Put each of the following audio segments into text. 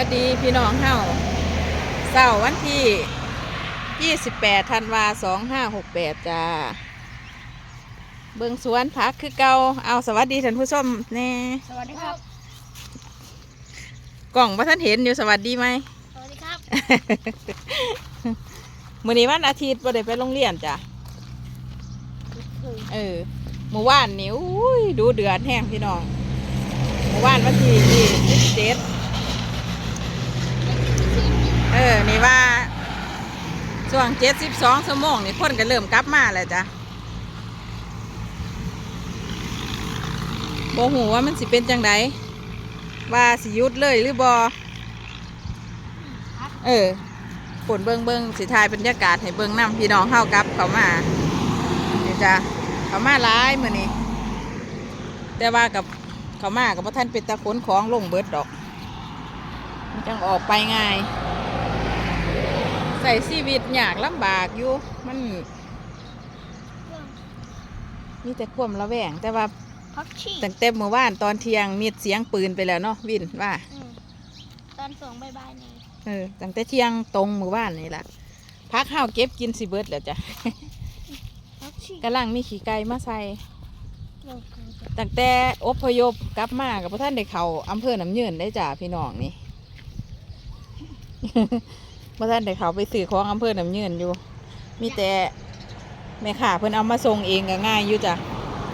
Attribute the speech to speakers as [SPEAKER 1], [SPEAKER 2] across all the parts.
[SPEAKER 1] วัสดีพี่น้องเฮาเสาร์วันที่ 28ธันวา2568 จ้า เบิ่งสวนพักคือเกาเอาสวัสดีท่านผู้ชมแน่
[SPEAKER 2] สวัสดีครับ
[SPEAKER 1] กล่องว่าท่านเห็นอยู่สวัสดีไหม
[SPEAKER 2] สวัสดีครับ
[SPEAKER 1] มื่อนี้วันอาทิตย์บ่เด้ไปโรงเรียนจ้ะ เออเมื่อวานนี่อุ้ยดูเดือดแห้งพี่น้องเมื่อวานวันที่ที่เจ็ด วงเจ็ดสิบสองชั่วโมงนี่คนก็เริ่มกลับมาแล้วจ้ะบหูว่ามันสิเป็นจังไดว่าสิยุดเลยหรือบอเออฝนเบิงเบิงสิทายบรรยากาศให้เบิงน้ำพี่น้องเข้ากลับเขามาเดี๋ยวจ้ะเขามาร้ายมือนี้แต่ว่ากับเขามากับพ่ท่านเป็นตะขนของลงเบิดดอก มันจังออกไปง่าย ส่ชีวิตยากลำบากอยู่ มันมีแต่ความระแวง แต่ว่า
[SPEAKER 2] พักชี
[SPEAKER 1] ตั้งแต่เมื่อวานตอนเที่ยงมีเสียงปืนไปแล้วเนาะวินว่า
[SPEAKER 2] อืมตอนส่งบายบายนี่
[SPEAKER 1] เออตั้งแต่เที่ยงตรงเมื่อวานนี่แหละพักข้าวเก็บกินสิเบิดแล้วจ้ะ
[SPEAKER 2] พักชี
[SPEAKER 1] กำลังมีขี่ไก่มาใส่
[SPEAKER 2] เลิกกันจ้ะ
[SPEAKER 1] ตั้งแต่อพยพกลับมากับพระท่านได้เขาอำเภอน้ำยืนได้จ้าพี่น้องนี่ พระท่านได้เขาไปสื่อของอำเภอน้ำยืนอยู่ มีแต่แม่ข่าเพิ่นเอามาส่งเองก็ง่ายอยู่จ้ะ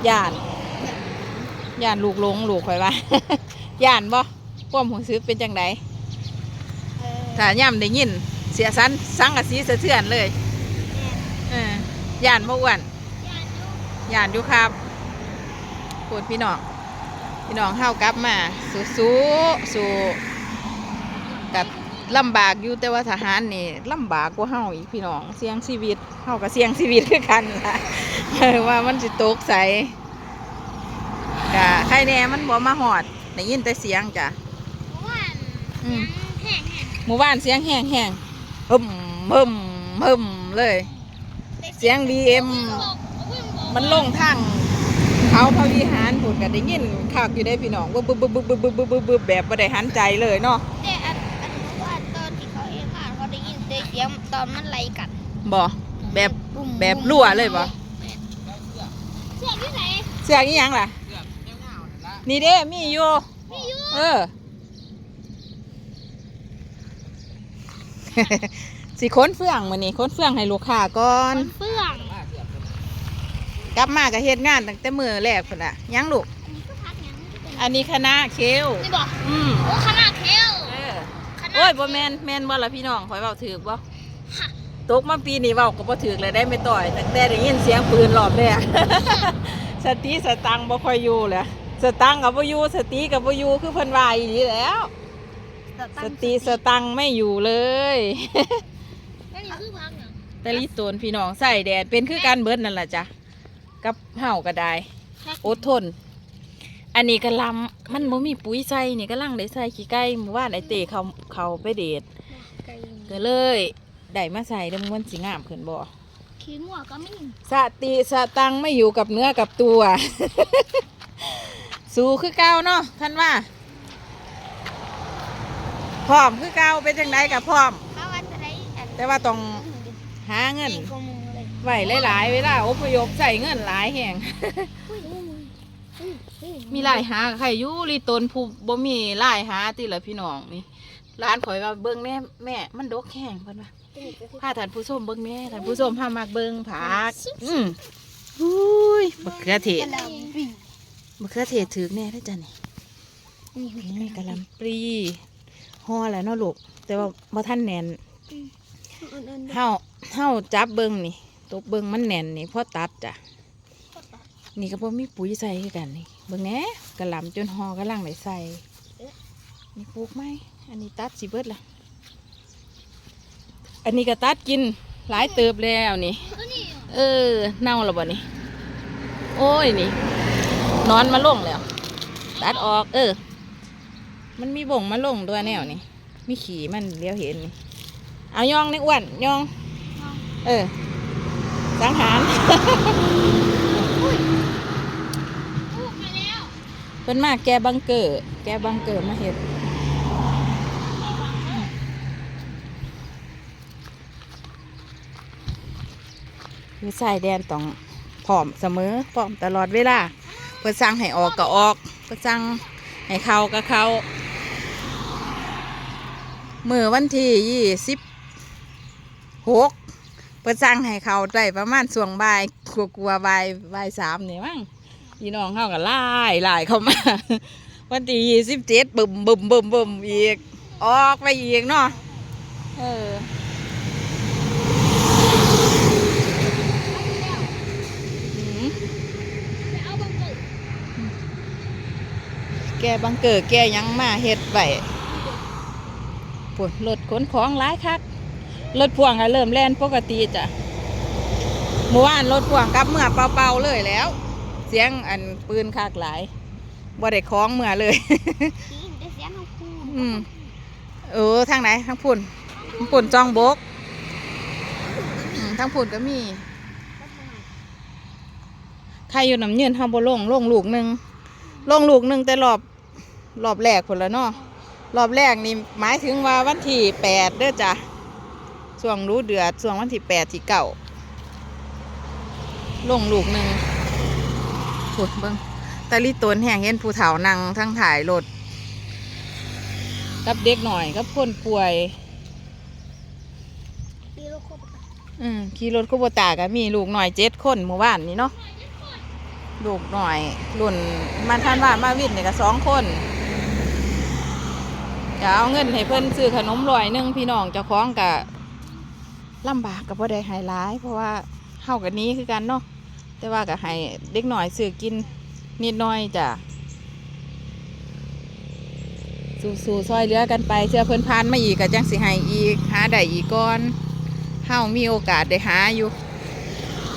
[SPEAKER 1] ย่านย่านลูกหลงลูกข่อยว่า ย่านบ่ความหูซื้อเป็นจังได
[SPEAKER 2] เออ
[SPEAKER 1] ถ้าย่ำได้ยิน เสียสันสังกะสีสะเทือนเลย
[SPEAKER 2] แม่
[SPEAKER 1] เออย่านบ่อ้วน
[SPEAKER 2] ญาติลูก
[SPEAKER 1] ย่านอยู่ครับพูดพี่น้องพี่น้องเข้ากลับมาสู้สู้สู้กับ ลำบากอยู่แต่ว่าทหารนี่ลำบากกว่าเฮาอีกพี่น้องเสี่ยงชีวิตเฮากัเสี่ยงชีวิตคือกันล่ะว่ามันสิตกใสกะใครแน่มันบ่มาหอดได้ยินแต่เสียงจ้ะ
[SPEAKER 2] ห
[SPEAKER 1] มู่บ้านเสียงแห้งแห้งฮึมฮึมฮึมเลย เสียงบีเอ็มมันลงทั้งเขาพระวิหารผุดกันได้ยินข่าวอยู่ได้พี่น้องบึบบึบบึบบึบบึบบึบแบบบ่ได้หันใจเลยเนาะ
[SPEAKER 2] ตอนมันไล่กัด
[SPEAKER 1] บ่แบบ
[SPEAKER 2] บุ้ม
[SPEAKER 1] แบบรั่วเลยบ่
[SPEAKER 2] แม่เสียงที่ไหน
[SPEAKER 1] เสียงอีหยังล่ะ นี่เด้มีอยู่
[SPEAKER 2] มีอยู่
[SPEAKER 1] เออสิค้นเฟื่องมื้อนี้ค้นเฟื่องให้ลูกค้าก่อน
[SPEAKER 2] มันเฟื่อง
[SPEAKER 1] กลับมาก็เฮ็ดงานตั้งแต่มื้อแรกพุ่นน่ะยังลูก
[SPEAKER 2] อันนี้ก็พักยังเป็น
[SPEAKER 1] อันนี้คณะเคล
[SPEAKER 2] นี่บอก
[SPEAKER 1] อืม
[SPEAKER 2] โอ้ขนาดเทล
[SPEAKER 1] เออ
[SPEAKER 2] ขนาด
[SPEAKER 1] โอ้ยบ่แม่นแม่นบ่ล่ะพี่น้องข่อยเว้าถูกบ่
[SPEAKER 2] ฮะ
[SPEAKER 1] ตกมาปีนี้เว้าก็บ่ถูกเลยได้ไม่ต่อยตั้งแต่ได้ยินเสียงปืนรอบแรก สติสตังค์บ่ค่อยอยู่แหละสตังค์ก็บ่อยู่สติก็บ่อยู่คือเพิ่นว่าอีหลีแหล้ว สติสตังค์ไม่อยู่เลย
[SPEAKER 2] อันนี้คือพักยัง
[SPEAKER 1] แต่ลิโตนพี่น้องใส่แดดเป็นคือการเบิดนั่นล่ะจ้ะกับเฮาก็ได้อดทน อันนี้ก็ลำมันบ่มีปุ๋ยใส่นี่ก็ลังได้ใส่ขี้ไก่เมื่อวานไอ้เตเขาเขาไปเดทก็เลย ได้มาใส่แล้วมันสิงามขึ้นบ่
[SPEAKER 2] ขี้งัวก็มี
[SPEAKER 1] สติสตังค์ไม่อยู่กับเนื้อกับตัว สู้คือเก่าเนาะท่านว่าพร้อมคือเก่าเป็นจังไดกับพร้อม
[SPEAKER 2] เขาว่าจะได้อัน
[SPEAKER 1] แต่ว่าต้องหาเงิน
[SPEAKER 2] ดีกว่าหมูเลย
[SPEAKER 1] ไว้หลายๆเวลาอพยพใส่เงินหลายแห่ง
[SPEAKER 2] อุ้ยอุ้ยอุ้ยอุ้ย
[SPEAKER 1] มีหลายหาใครอยู่รีตนผู้บ่มีหลายหาติละพี่น้องนี่ร้านข่อยว่าเบิ่งแน่แม่ มันดกแห้งเพิ่นว่า พาท่านผู้ชมเบิ่งแม่ท่านผู้ชมพามักเบิ่งผัก อืมอุ้ยบักเขือเทศ
[SPEAKER 2] กะหล่ำปี
[SPEAKER 1] บักเขือเทศถือแน่ได้อจ้ะนี่นี่กะหล่ำปลีห่อแล้วเนาะลูกแต่ว่าบ่ทันแน่น
[SPEAKER 2] อันๆ
[SPEAKER 1] เฮาเฮาจับเบิ่งนี่ตบเบิ่งมันแน่นนี่พอตัดจ้ะนี่ก็บ่มีปุ๋ยใส่คือกันนี่เบิ่งแหน่กระหล่ำจนหอกระลังได้ใส่นี่ปลูกไหมอันนี้ตัดสิเบิดละ อันนี้ก็ตัดกินหลายเติบแล้วนี่
[SPEAKER 2] ก็นี่
[SPEAKER 1] เออ เน่าแล้วบ่นี่ โอ้ยนี่ นอนมาลงแล้ว ตัดออก เออ มันมีบ่งมาลงด้วยแนวนี่ มีขี่มันเลี้ยวเห็นนี่ เอาย่องในอ้วนย่อง เออ สังหาร
[SPEAKER 2] พูดมาแล้ว
[SPEAKER 1] เพิ่นมาแกบังเกอร์ แกบังเกอร์มาเห็ด อยู่ชายแดนต้องพร้อมเสมอพร้อมตลอดเวลาเพื่อสั่งให้ออกก็ออกเพื่อสั่งให้เข้าก็เข้ามือวันที่ยี่สิบหกเพื่อสั่งให้เขาได้ประมาณส่วงบ่ายกลัวกลัวๆบ่ายบ่ายสามนี่มั้งพี่น้องเข้ากันไล่ไล่เข้ามาวันที่ยี่สิบเจ็ดบึมบึมบึมบึมอีก ออกไปอีกเนาะเออหืม
[SPEAKER 2] ไปเอาบังเกิด
[SPEAKER 1] แกบังเกิดแกหยังมาเฮ็ดไว้ปวดรถขนของหลายคักรถพ่วงอะเริ่มแล่นปกติจ้ะเมื่อวานรถพ่วงกลับเมื่อเป่าๆเลยแล้ว เสียงอันปืนคักหลายบ่ได้คล้องเมื่อเลย
[SPEAKER 2] ทีได้เสียงของครู
[SPEAKER 1] อืมเออทางไหนทางพุ่นทางพุ่นจองบกอืมทางพุ่นก็มีใครอยู่น้ำเยืนเฮาบ่ลงลงลูกหนึ่งลงลูกหนึ่งแต่รอบ รอบแรกพุ่นละเนาะรอบแรกนี่หมายถึงว่าวันที่แปดเด้อจ้ะช่วงรู้เดือดช่วงวันที่แปดที่เก่าลงลูกหนึ่งพุ่นเบิ่งตะลิตนแห่งเห็นผู้เฒ่านั่งทั้งถ่ายรถกับเด็กหน่อยกับคนป่วยอืมขี่รถคุโบตาก็มีลูกหน่อยเจ็ดคนเมื่อวานนี้เนาะลูกหน่อยรุ่นมันท่านว่ามาวินเนี่ยก็สองคน จะเอาเงินให้เพิ่นซื้อขนมลอยนึงพี่น้องเจ้าของกะลำบากกับพ่ได้หายร้าย เพราะว่าเฮากันนี้คือกันเนาะแต่ว่าก็ให้เด็กหน่อยซื้อกินนิดหน่อยจ้ะสู่ๆซอยเหลือกันไปเชื่อเพิ่นพานมาอีกก็จังสิให้อีกหาได้อีกก่อนเฮามีโอกาสได้หาอยู่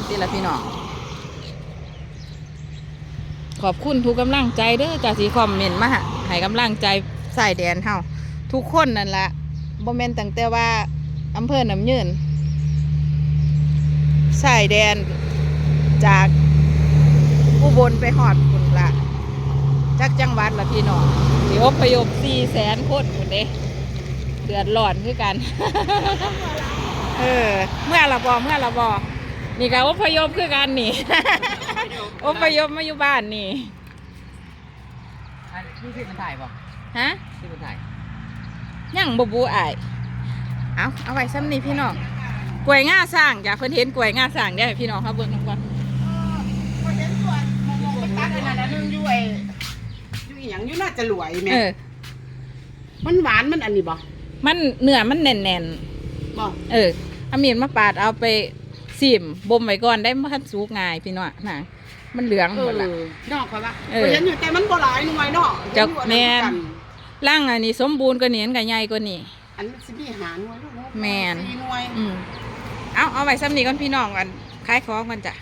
[SPEAKER 1] นี่ละพี่น้องขอบคุณทุกกำลังใจเด้อจากสีคอมเมนต์มาให้กำลังใจใส่แดนเฮา ทุกคนนั่นละบ่แม่นตั้งแต่ว่าอำเภอน้ำยืนใส่แดนจากอุบลไปหอดคุณละจากจังหวัดละพี่น้องสิอพยพสี่แสนคนคนเด้เดือดร้อนคือกัน เออ เมื่อละบอเมื่อละบอนี่ก็อพยพคือกันนี่อพยพมาอยู่บ้านนี่
[SPEAKER 3] อันนี่คือมันถ่ายป่ะ
[SPEAKER 1] ฮะ
[SPEAKER 3] คือมันถ่าย
[SPEAKER 1] ยังบบูอายเอาเอาไว้ซ้ำนี่พี่น้องกล้วยง่าสร้างอย่าเพิ่นเห็นกล้วยง่าสร้างได้อให้พี่น้องเขาเบิ่งกันก่อน
[SPEAKER 3] ตัดอันนั้นอันนึงอยู่ไอ้อยู่อีหยังอยู่น่าจะรวยแม่
[SPEAKER 1] เออ
[SPEAKER 3] มันหวานมันอันนี้บ่
[SPEAKER 1] มันเนื้อมันแน่น
[SPEAKER 3] บ่
[SPEAKER 1] ๆเออเอามีดมาปาดเอาไปซิมบ่มไว้ก่อนได้มาคันสุกง่ายพี่น้องน่ะมันเหลือง
[SPEAKER 3] เอ
[SPEAKER 1] หม
[SPEAKER 3] อ
[SPEAKER 1] ดละ
[SPEAKER 3] นอกเขาว่า
[SPEAKER 1] เออ
[SPEAKER 3] เห็นอยู่แต่มันบ่หลายหน่วยเนาะ
[SPEAKER 1] จัก
[SPEAKER 3] เห็อยู่อั
[SPEAKER 1] แม่น
[SPEAKER 3] อักั
[SPEAKER 1] ร่างอันนี้สมบูรณ์กว่านี้อันก็ใหญ่กว่านี้
[SPEAKER 3] อันสิมีหาหน่วยลูกเนาะ
[SPEAKER 1] แม่น
[SPEAKER 3] สี่หน่วย
[SPEAKER 1] อืมเอาเอาไว้ซ้ำนี้ก่อนพี่น้องกันขายของกันจ้ะ